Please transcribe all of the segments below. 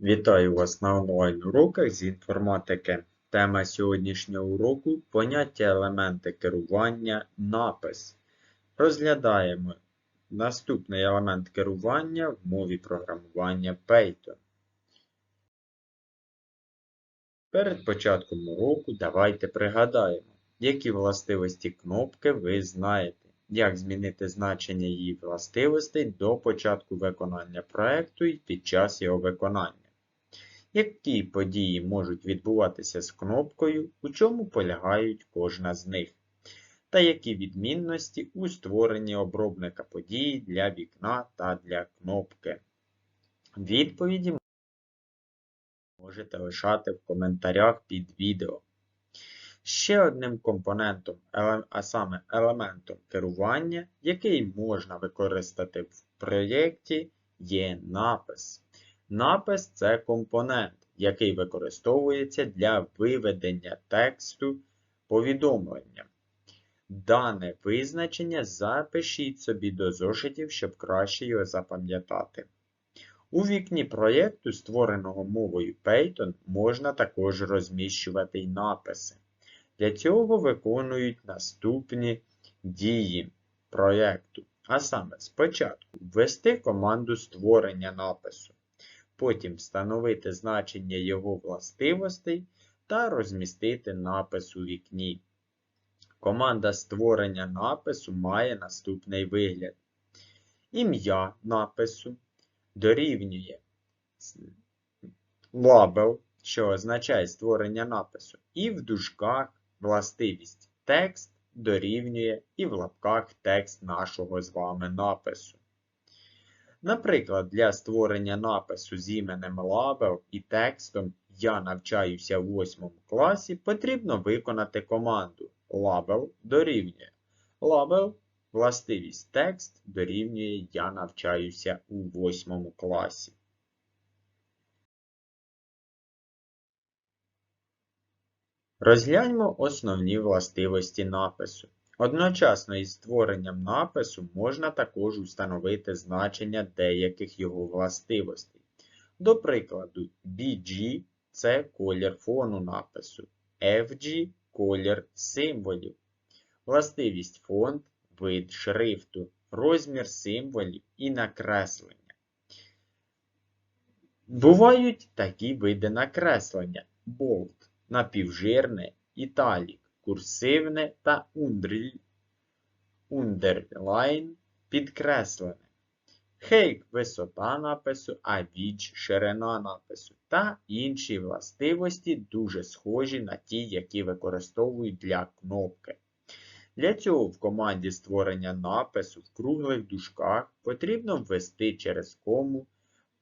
Вітаю вас на онлайн-уроках з інформатики. Тема сьогоднішнього уроку поняття елементи керування напис. Розглядаємо наступний елемент керування в мові програмування Python. Перед початком уроку давайте пригадаємо, які властивості кнопки ви знаєте, як змінити значення її властивостей до початку виконання проекту і під час його виконання. Які події можуть відбуватися з кнопкою, у чому полягають кожна з них, та які відмінності у створенні обробника події для вікна та для кнопки. Відповіді можете лишати в коментарях під відео. Ще одним компонентом, а саме елементом керування, який можна використати в проєкті, є напис. Напис це компонент, який використовується для виведення тексту повідомлення. Дане визначення запишіть собі до зошитів, щоб краще його запам'ятати. У вікні проєкту, створеного мовою Python, можна також розміщувати й написи. Для цього виконують наступні дії проєкту. А саме, спочатку ввести команду створення напису потім встановити значення його властивостей та розмістити напис у вікні. Команда створення напису має наступний вигляд. Ім'я напису дорівнює лабел, що означає створення напису, і в дужках властивість текст дорівнює і в лапках текст нашого з вами напису. Наприклад, для створення напису з іменем лабел і текстом Я навчаюся в 8 класі потрібно виконати команду Label дорівнює. Label властивість текст дорівнює Я навчаюся у 8 класі. Розгляньмо основні властивості напису. Одночасно із створенням напису можна також установити значення деяких його властивостей. До прикладу, BG це колір фону напису, FG колір символів, властивість фонд, вид шрифту, розмір символів і накреслення. Бувають такі види накреслення: болт, напівжирне, італік курсивне та underline підкреслене. Хейк висота напису, а віч ширина напису та інші властивості дуже схожі на ті, які використовують для кнопки. Для цього в команді створення напису в круглих дужках потрібно ввести через кому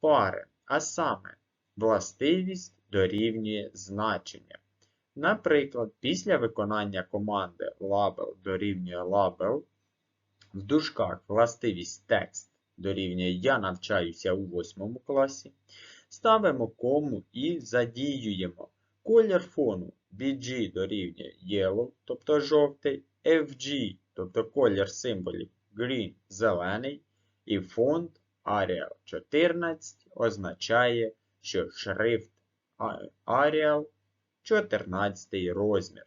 пари, а саме властивість дорівнює значення. Наприклад, після виконання команди label дорівнює label, в дужках властивість текст дорівнює Я навчаюся у 8 класі, ставимо кому і задіюємо. Колір фону BG дорівнює yellow, тобто жовтий, FG, тобто колір символів green зелений, і фонд Arial 14 означає, що шрифт Arial 14 розмір.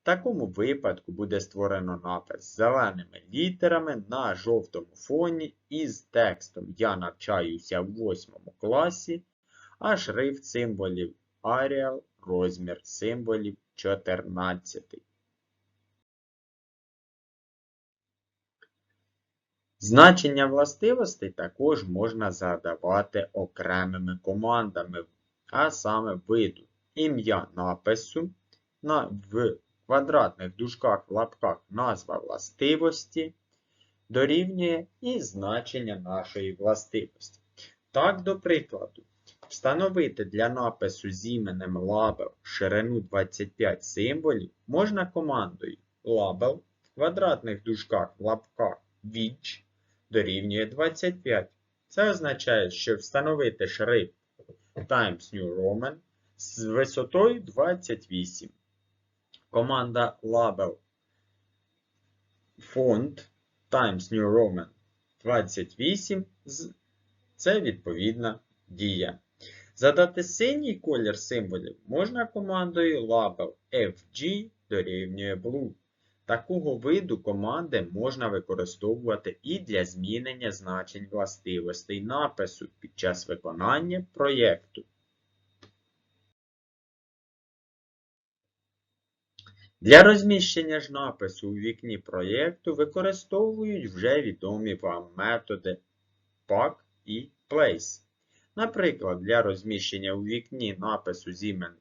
В такому випадку буде створено напис зеленими літерами на жовтому фоні із текстом Я навчаюся в 8 класі, а шрифт символів Arial розмір символів 14. Значення властивостей також можна задавати окремими командами, а саме виду ім'я напису, на, в квадратних дужках лапках назва властивості дорівнює і значення нашої властивості. Так, до прикладу, встановити для напису з іменем label ширину 25 символів можна командою label в квадратних дужках лапках width дорівнює 25. Це означає, що встановити шрифт Times New Roman з висотою 28. Команда Label Font Times New Roman 28 це відповідна дія. Задати синій колір символів можна командою label FG дорівнює blue. Такого виду команди можна використовувати і для змінення значень властивостей напису під час виконання проєкту. Для розміщення ж напису у вікні проєкту використовують вже відомі вам методи pack і place. Наприклад, для розміщення у вікні напису з, імен,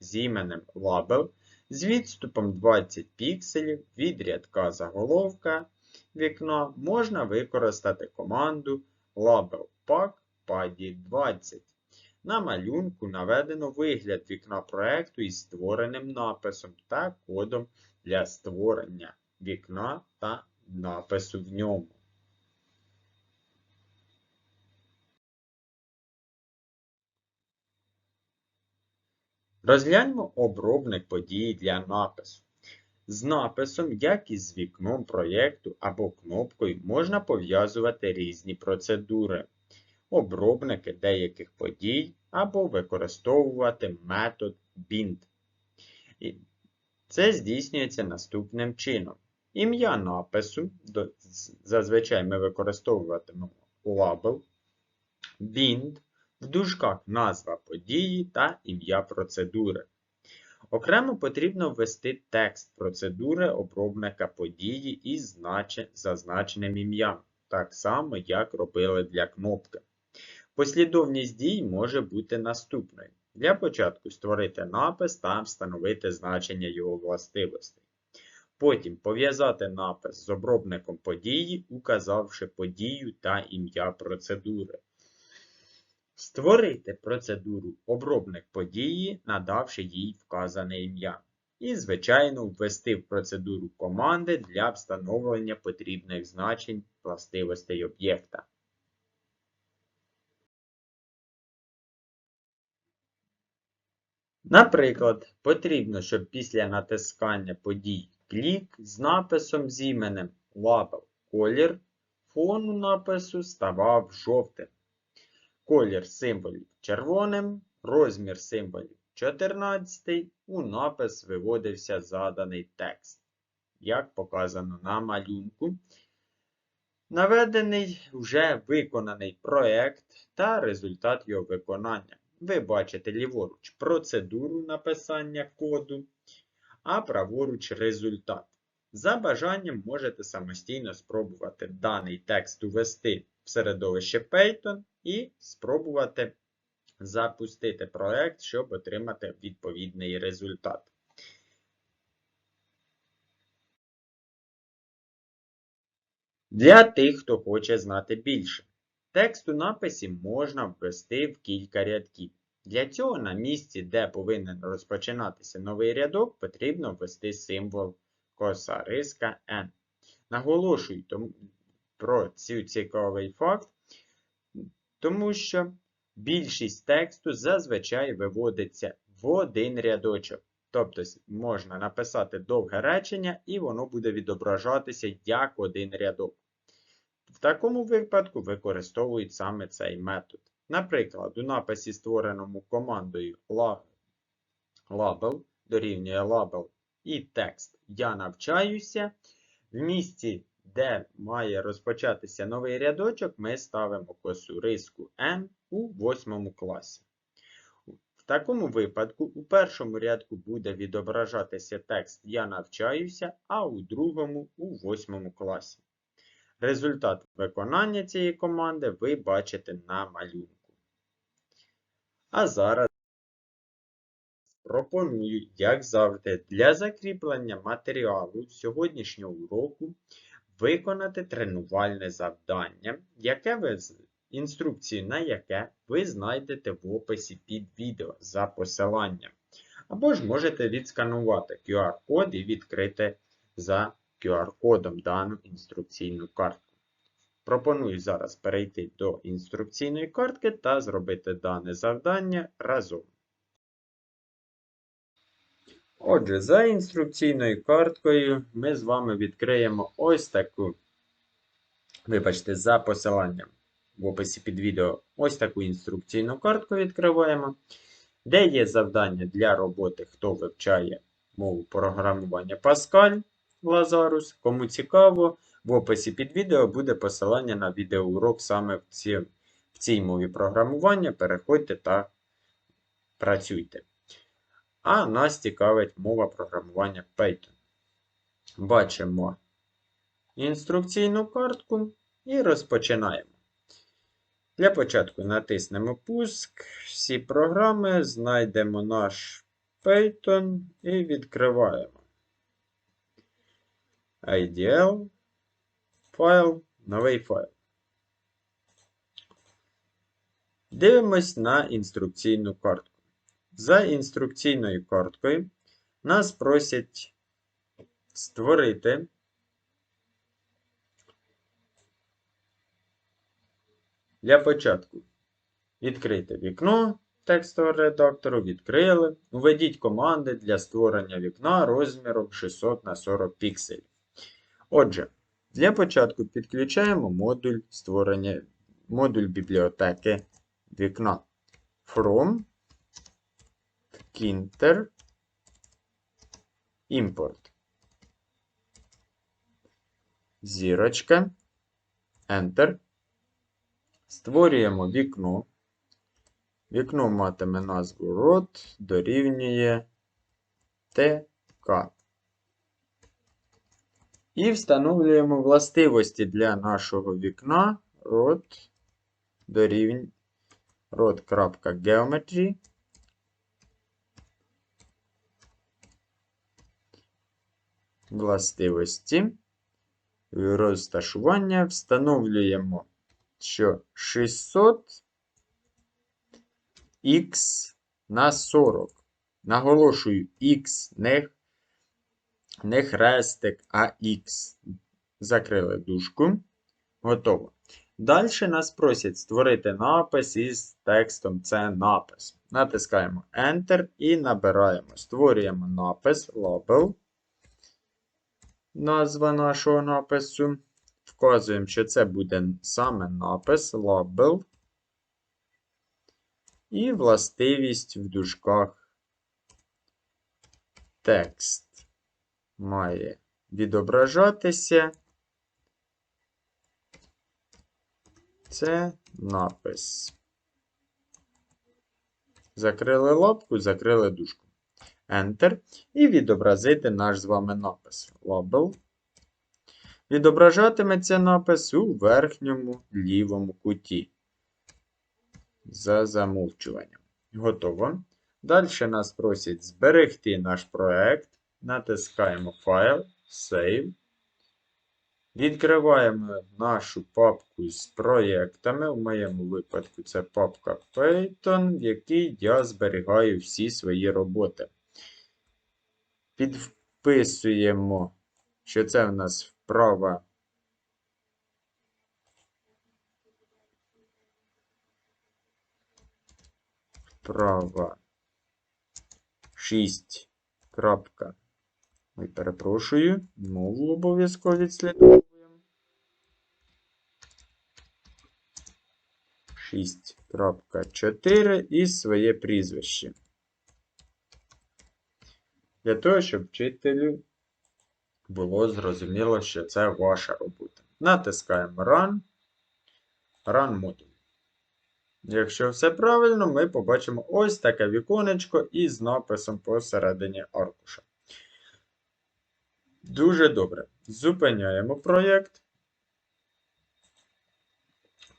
з іменем Label з відступом 20 пікселів від рядка заголовка вікна можна використати команду Label Pack PADI 20. На малюнку наведено вигляд вікна проекту із створеним написом та кодом для створення вікна та напису в ньому. Розгляньмо обробник події для напису. З написом, як і з вікном проєкту або кнопкою, можна пов'язувати різні процедури, обробники деяких подій або використовувати метод bind. Це здійснюється наступним чином. Ім'я напису, зазвичай ми використовуватимемо label, bind, в дужках назва події та ім'я процедури. Окремо потрібно ввести текст процедури обробника події із зазначеним ім'ям, так само, як робили для кнопки. Послідовність дій може бути наступною. Для початку створити напис та встановити значення його властивостей. Потім пов'язати напис з обробником події, указавши подію та ім'я процедури. Створити процедуру обробник події, надавши їй вказане ім'я. І, звичайно, ввести в процедуру команди для встановлення потрібних значень властивостей об'єкта. Наприклад, потрібно, щоб після натискання подій клік з написом з іменем Label колір фону напису ставав жовтим. Колір символів червоним, розмір символів 14, у напис виводився заданий текст, як показано на малюнку. Наведений вже виконаний проєкт та результат його виконання. Ви бачите ліворуч процедуру написання коду, а праворуч результат. За бажанням можете самостійно спробувати даний текст увести в середовище Python і спробувати запустити проект, щоб отримати відповідний результат. Для тих, хто хоче знати більше. Текст у написі можна ввести в кілька рядків. Для цього на місці, де повинен розпочинатися новий рядок, потрібно ввести символ косариска N. Наголошую про цей цікавий факт, тому що більшість тексту зазвичай виводиться в один рядочок. Тобто можна написати довге речення, і воно буде відображатися як один рядок. В такому випадку використовують саме цей метод. Наприклад, у написі, створеному командою label, дорівнює label і текст Я навчаюся. В місці, де має розпочатися новий рядочок, ми ставимо косу риску N у 8 класі. В такому випадку у першому рядку буде відображатися текст Я навчаюся, а у другому у 8 класі. Результат виконання цієї команди ви бачите на малюнку. А зараз пропоную, як завжди, для закріплення матеріалу сьогоднішнього уроку виконати тренувальне завдання, яке ви інструкцію на яке ви знайдете в описі під відео за посиланням. Або ж можете відсканувати QR-код і відкрити за QR-кодом дану інструкційну картку. Пропоную зараз перейти до інструкційної картки та зробити дане завдання разом. Отже, за інструкційною карткою ми з вами відкриємо ось таку, вибачте, за посиланням. в описі під відео ось таку інструкційну картку відкриваємо, де є завдання для роботи, хто вивчає мову програмування Pascal Lazarus. Кому цікаво, в описі під відео буде посилання на відеоурок саме в цій, в цій мові програмування. Переходьте та працюйте. А нас цікавить мова програмування Python. Бачимо інструкційну картку і розпочинаємо. Для початку натиснемо Пуск, всі програми, знайдемо наш Python і відкриваємо. IDL, файл, новий файл. Дивимось на інструкційну картку. За інструкційною карткою нас просять створити для початку відкрити вікно текстового редактору, відкрили. Введіть команди для створення вікна розміром 600 на 40 пікселів. Отже, для початку підключаємо модуль створення модуль бібліотеки вікна from Kinter Import. Зірочка. Enter. Створюємо вікно. Вікно матиме назву rot дорівнює TK. І встановлюємо властивості для нашого вікна rot дорівнює rot.geometry. Властивості. Розташування встановлюємо, що 600 х на 40. Наголошую, х не, не хрестик, а х. Закрили дужку. Готово. Далі нас просять створити напис із текстом це напис. Натискаємо Enter і набираємо. Створюємо напис label. Назва нашого напису. Вказуємо, що це буде саме напис label. І властивість в дужках текст має відображатися. Це напис. Закрили лапку, закрили дужку. Enter. І відобразити наш з вами напис. Label. Відображатиметься напис у верхньому лівому куті. За замовчуванням. Готово. Далі нас просять зберегти наш проект. Натискаємо файл, Save. Відкриваємо нашу папку з проєктами. В моєму випадку це папка Python, в якій я зберігаю всі свої роботи. Підписуємо, що це в нас вправа. Вправа 6. Ой, перепрошую, мову обов'язково відслідковуємо. 6.4 і своє прізвище. Для того, щоб вчителю було зрозуміло, що це ваша робота. Натискаємо Run. Run модуль. Якщо все правильно, ми побачимо ось таке віконечко із написом посередині аркуша. Дуже добре. Зупиняємо проєкт.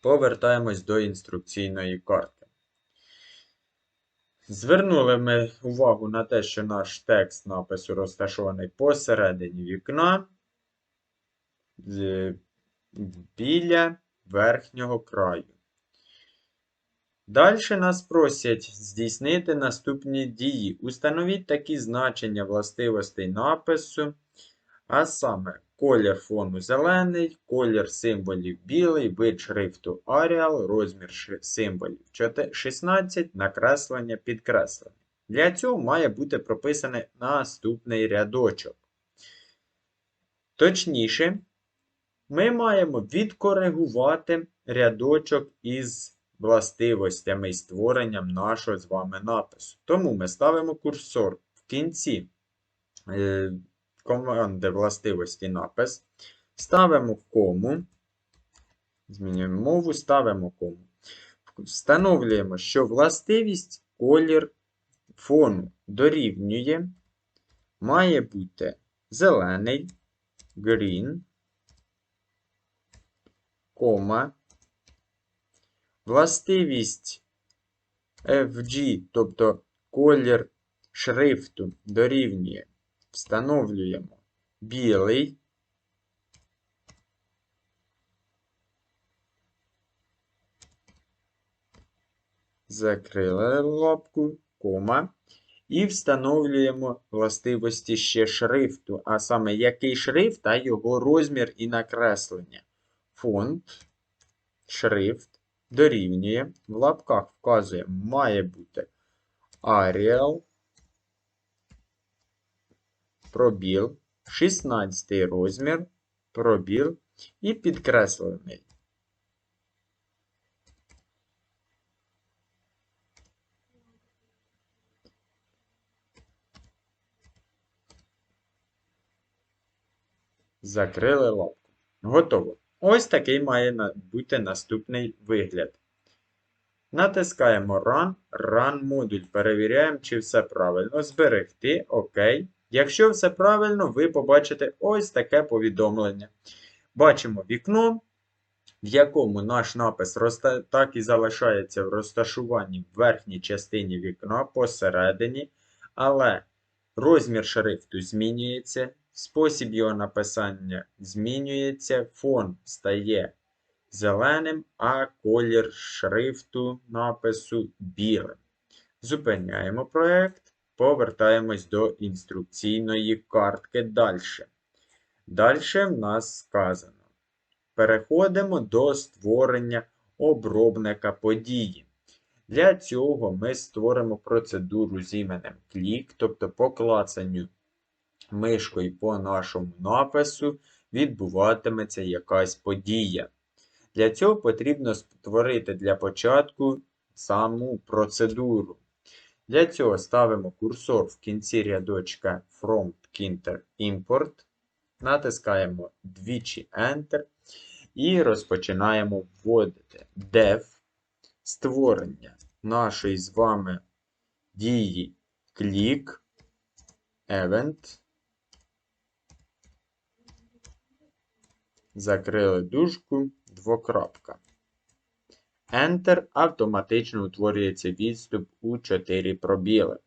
Повертаємось до інструкційної карти. Звернули ми увагу на те, що наш текст напису розташований посередині вікна біля верхнього краю. Далі нас просять здійснити наступні дії. Установіть такі значення властивостей напису, а саме колір фону зелений, колір символів білий, вид шрифту Arial, розмір символів 16, накреслення, підкреслення. Для цього має бути прописаний наступний рядочок. Точніше, ми маємо відкоригувати рядочок із властивостями і створенням нашого з вами напису. Тому ми ставимо курсор в кінці е, команди властивості напис. Ставимо кому. Змінюємо мову, ставимо кому. Встановлюємо, що властивість колір фону дорівнює, має бути зелений, green, кома, властивість FG, тобто колір шрифту дорівнює, встановлюємо білий, закрили лапку, кома. І встановлюємо властивості ще шрифту, а саме який шрифт та його розмір і накреслення. Фонд, шрифт дорівнює. В лапках вказує, має бути Arial, пробіл, 16 розмір, пробіл і підкреслений. Закрили лапку. Готово. Ось такий має бути наступний вигляд. Натискаємо Run, Run модуль. Перевіряємо, чи все правильно. Зберегти. ОК. Якщо все правильно, ви побачите ось таке повідомлення. Бачимо вікно, в якому наш напис так і залишається в розташуванні в верхній частині вікна посередині. Але розмір шрифту змінюється. Спосіб його написання змінюється, фон стає зеленим, а колір шрифту напису білим. Зупиняємо проєкт, повертаємось до інструкційної картки далі. Далі в нас сказано. Переходимо до створення обробника події. Для цього ми створимо процедуру з іменем клік, тобто по клацанню мишкою по нашому напису відбуватиметься якась подія. Для цього потрібно створити для початку саму процедуру. Для цього ставимо курсор в кінці рядочка From Kinter Import, натискаємо двічі Enter і розпочинаємо вводити def створення нашої з вами дії клік, event. Закрили дужку, двокрапка. Enter автоматично утворюється відступ у 4 пробіли.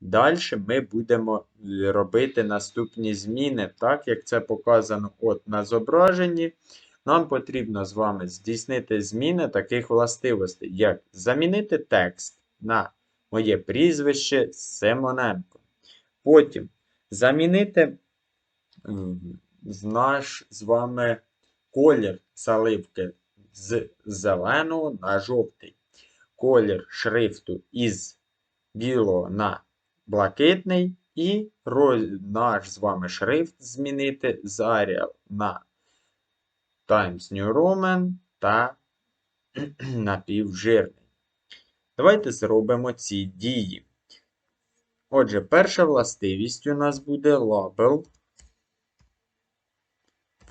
Далі ми будемо робити наступні зміни, так як це показано от на зображенні. Нам потрібно з вами здійснити зміни таких властивостей, як замінити текст на моє прізвище Симоненко. Потім замінити наш з вами колір заливки з зеленого на жовтий. Колір шрифту із білого на блакитний. І наш з вами шрифт змінити з Arial на Times New Roman та напівжирний. Давайте зробимо ці дії. Отже, перша властивість у нас буде лабел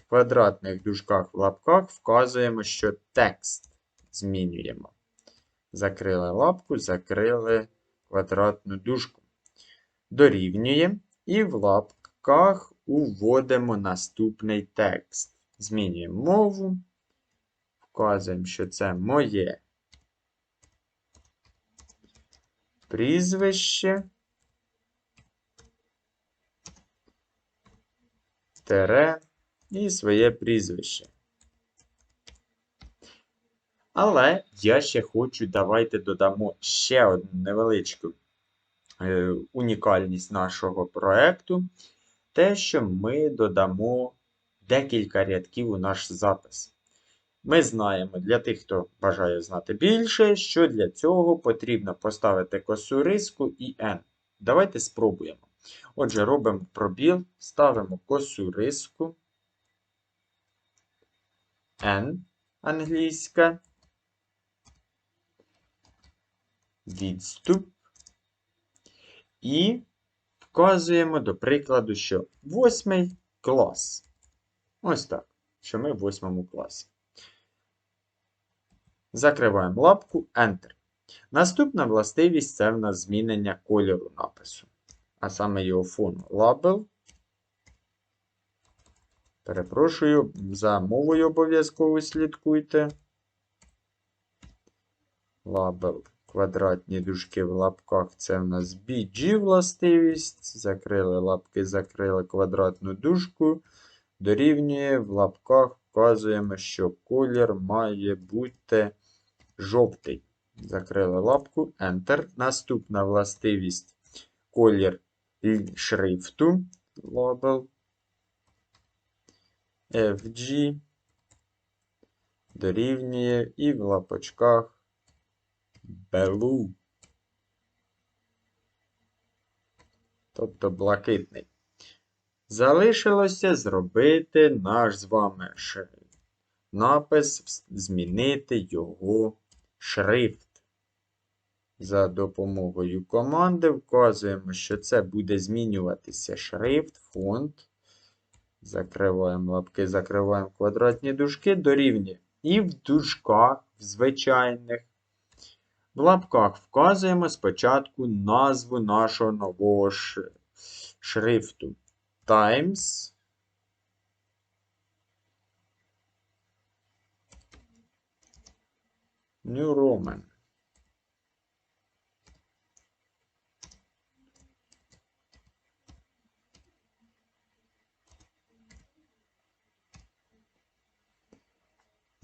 квадратних дужках в лапках вказуємо, що текст змінюємо. Закрили лапку, закрили квадратну дужку. Дорівнює. І в лапках уводимо наступний текст. Змінюємо мову. Вказуємо, що це моє прізвище. Тере і своє прізвище. Але я ще хочу, давайте додамо ще одну невеличку е, унікальність нашого проєкту. Те, що ми додамо декілька рядків у наш запис. Ми знаємо для тих, хто бажає знати більше, що для цього потрібно поставити косу риску і N. Давайте спробуємо. Отже, робимо пробіл, ставимо косу риску. N, англійська. Відступ. І вказуємо, до прикладу, що восьмий клас. Ось так, що ми в восьмому класі. Закриваємо лапку Enter. Наступна властивість це в нас змінення кольору напису. А саме його фону. Label. Перепрошую, за мовою обов'язково слідкуйте. Лабел квадратні дужки в лапках це в нас BG властивість. Закрили лапки, закрили квадратну дужку. Дорівнює в лапках вказуємо, що колір має бути жовтий. Закрили лапку, Enter. Наступна властивість колір шрифту. Лабел. FG дорівнює і в лапочках Blue. Тобто блакитний. Залишилося зробити наш з вами напис, змінити його шрифт. За допомогою команди вказуємо, що це буде змінюватися шрифт, фонд. Закриваємо лапки, закриваємо квадратні дужки дорівнює. І в дужках, в звичайних. В лапках вказуємо спочатку назву нашого нового шрифту. Times. New Roman.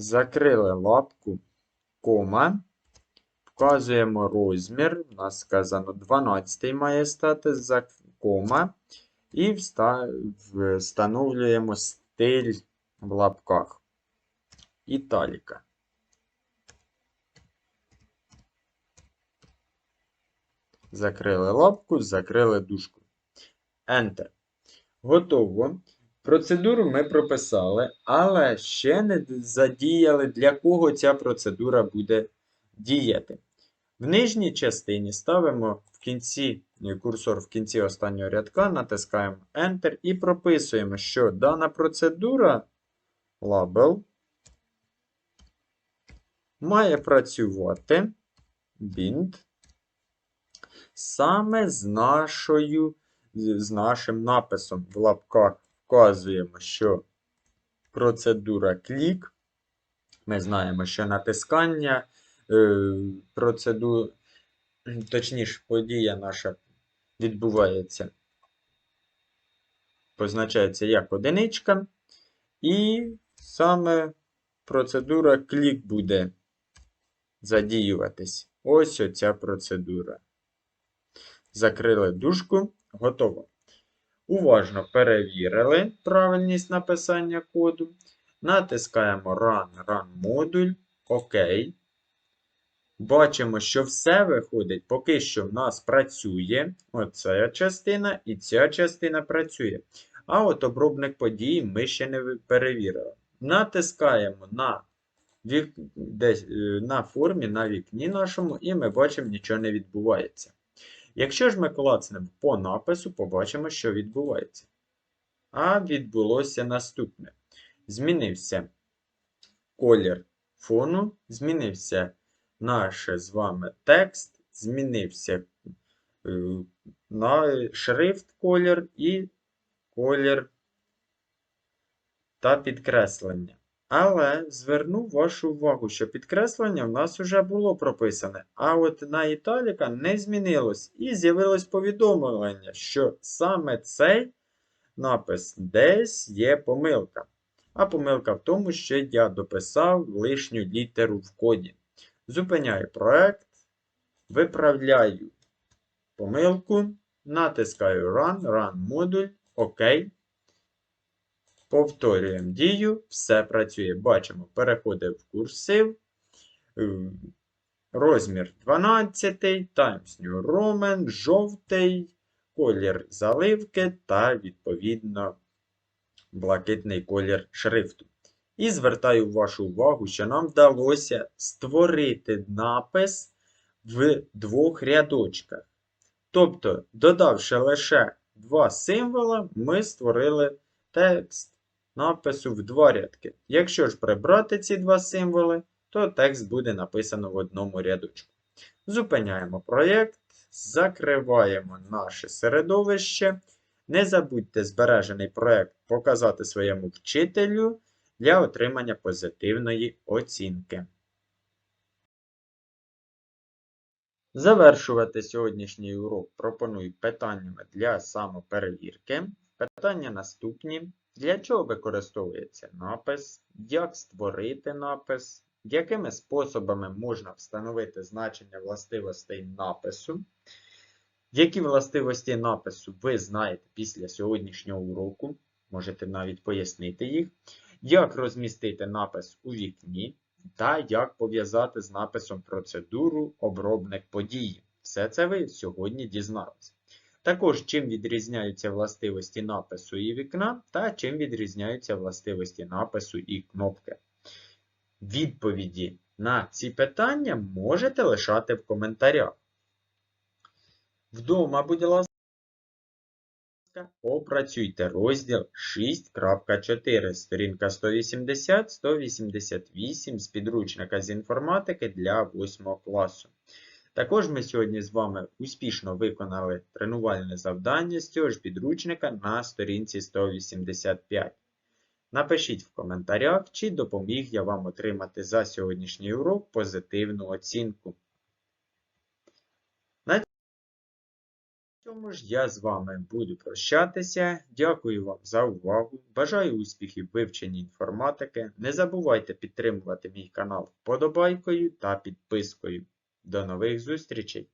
Закрили лапку, кома. Вказуємо розмір. У нас сказано 12 має стати за кома. І встановлюємо стиль в лапках. Італіка. Закрили лапку, закрили дужку. Enter. Готово. Процедуру ми прописали, але ще не задіяли, для кого ця процедура буде діяти. В нижній частині ставимо в кінці курсор в кінці останнього рядка, натискаємо Enter і прописуємо, що дана процедура label має працювати bind саме з нашою, з нашим написом в лапках вказуємо, що процедура клік. Ми знаємо, що натискання, е, процедура, точніше, подія наша відбувається, позначається як одиничка. І саме процедура клік буде задіюватись. Ось оця процедура. Закрили дужку, готово. Уважно перевірили правильність написання коду. Натискаємо Run Run модуль. ОК. Бачимо, що все виходить, поки що в нас працює. Оця частина і ця частина працює. А от обробник подій ми ще не перевірили. Натискаємо на вік... десь, е, на формі, на вікні нашому, і ми бачимо, нічого не відбувається. Якщо ж ми клацнемо по напису, побачимо, що відбувається. А відбулося наступне. Змінився колір фону, змінився наш з вами текст, змінився е, на шрифт колір і колір та підкреслення. Але зверну вашу увагу, що підкреслення в нас вже було прописане, а от на Італіка не змінилось. І з'явилось повідомлення, що саме цей напис десь є помилка. А помилка в тому, що я дописав лишню літеру в коді. Зупиняю проект, виправляю помилку, натискаю Run, Run модуль, ОК. Повторюємо дію, все працює. Бачимо, переходить в курсив. Е, розмір 12, Times New Roman, жовтий, колір заливки та, відповідно, блакитний колір шрифту. І звертаю вашу увагу, що нам вдалося створити напис в двох рядочках. Тобто, додавши лише два символа, ми створили текст напису в два рядки. Якщо ж прибрати ці два символи, то текст буде написано в одному рядочку. Зупиняємо проєкт, закриваємо наше середовище. Не забудьте збережений проєкт показати своєму вчителю для отримання позитивної оцінки. Завершувати сьогоднішній урок пропоную питаннями для самоперевірки. Питання наступні. Для чого використовується напис? Як створити напис? Якими способами можна встановити значення властивостей напису? Які властивості напису ви знаєте після сьогоднішнього уроку? Можете навіть пояснити їх. Як розмістити напис у вікні? Та як пов'язати з написом процедуру обробник події. Все це ви сьогодні дізналися. Також чим відрізняються властивості напису і вікна, та чим відрізняються властивості напису і кнопки. Відповіді на ці питання можете лишати в коментарях. Вдома, будь ласка, опрацюйте розділ 6.4, сторінка 180-188 з підручника з інформатики для 8 класу. Також ми сьогодні з вами успішно виконали тренувальне завдання з цього ж підручника на сторінці 185. Напишіть в коментарях, чи допоміг я вам отримати за сьогоднішній урок позитивну оцінку. На цьому ж я з вами буду прощатися. Дякую вам за увагу. Бажаю успіхів в вивченні інформатики. Не забувайте підтримувати мій канал вподобайкою та підпискою. До нових зустрічей!